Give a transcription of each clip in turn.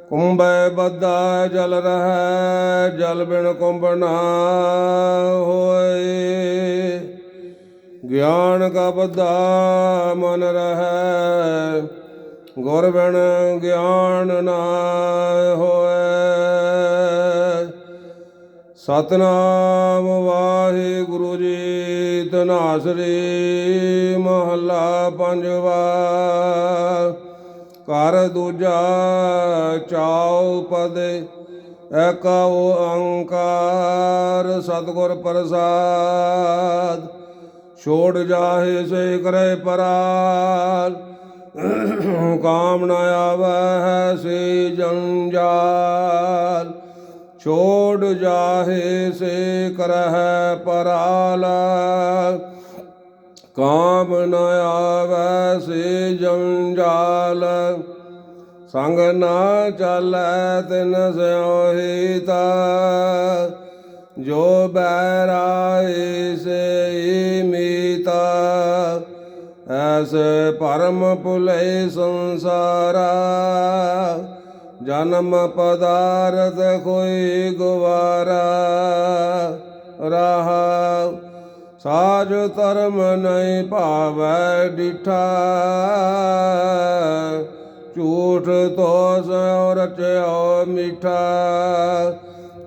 ਕੁੰਭੈ ਬਦਾ ਜਲ ਰਹੈ, ਜਲ ਬਿਨ ਕੁੰਭ ਨਾ ਹੋਏ। ਗਿਆਨ ਕਾ ਬੱਧਾ ਮਨ ਰਹੈ, ਗੁਰ ਬਿਨ ਗਿਆਨ ਨਾ ਹੋਏ। ਸਤਨਾਮ ਵਾਹਿਗੁਰੂ ਜੀ, ਧਨਾਸਰੀ ਮਹੱਲਾ ਪੰਜਵਾ। ਕਰ ਦੂਜਾ ਚਾਉ ਪਦੇ ਏਕਾ ਓੰਕਾਰ ਸਤਿਗੁਰ ਪ੍ਰਸਾਦ। ਛੋੜ ਜਾਹੇ ਸੇ ਕਰੇ ਪਰਾਲ, ਕਾਮ ਨ ਸੇ ਜੰਜਾਲ ਛੋੜ ਜਾਹੇ ਸੇ ਕਰਹਿ ਪਰਾਲ, ਕਾਮ ਨ ਆਵੈ ਸੇ ਜੰਜਾਲ ਸੰਗ ਨਾ ਚਾਲੈ ਤਿਨ ਸਿਉ ਤਾ। ਜੋ ਬੈਰਾਏ ਸੇ ਮੀਤਾ, ਐਸ ਪਰਮ ਭੁਲੇ ਸੰਸਾਰਾ। ਜਨਮ ਪਦਾਰਥ ਕੋਈ ਗਵਾਰਾ, ਰਹਾ ਸਾਜ ਧਰਮ ਨਹੀਂ ਭਾਵੈ ਡਿਠਾ। ਝੂਠ ਤੋਸ ਰਚਿਓ ਮਿਠਾ।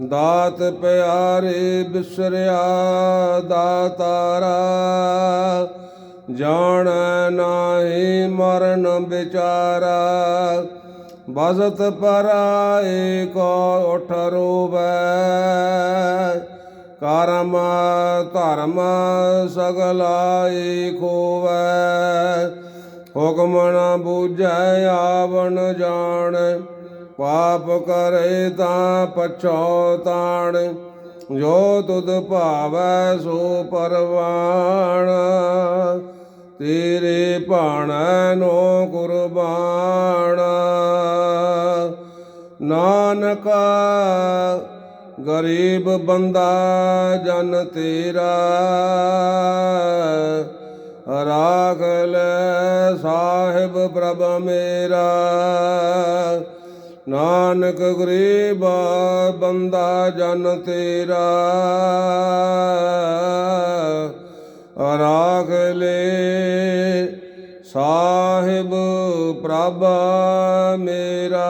ਦਾਤ ਪਿਆਰੇ ਬਿਸਰਿਆ, ਦਾਤਾਰਾ। ਜਾਣ ਨਾਹੀ ਮਰਨ ਵਿਚਾਰਾ। ਬਸਤ ਪਰਾਏ ਕੋ ਉਠ ਰੋਵੈ। ਕਰਮ ਧਰਮ ਸਗਲਾਈ ਖੋਵੈ। ਹੁਕਮ ਨ ਬੂਝੈ ਆਵਣ ਜਾਣ, ਪਾਪ ਕਰੇ ਤਾਂ ਪਛੋਤਾਣ ਜੋ ਤੁਧ ਭਾਵੈ ਸੋ ਪਰਵਾਣ, ਤੇਰੇ ਭਾਣੈ ਨੋ ਕੁਰਬਾਨ ਨਾਨਕਾ ਗਰੀਬ ਬੰਦਾ ਜਨ ਤੇਰਾ, ਰਾਖ ਲੈ ਸਾਹਿਬ ਪ੍ਰਭ ਮੇਰਾ। ਨਾਨਕ ਗਰੀਬ ਬੰਦਾ ਜਨ ਤੇਰਾ, ਰਾਖ ਲੈ ਸਾਹਿਬ ਪ੍ਰਭ ਮੇਰਾ।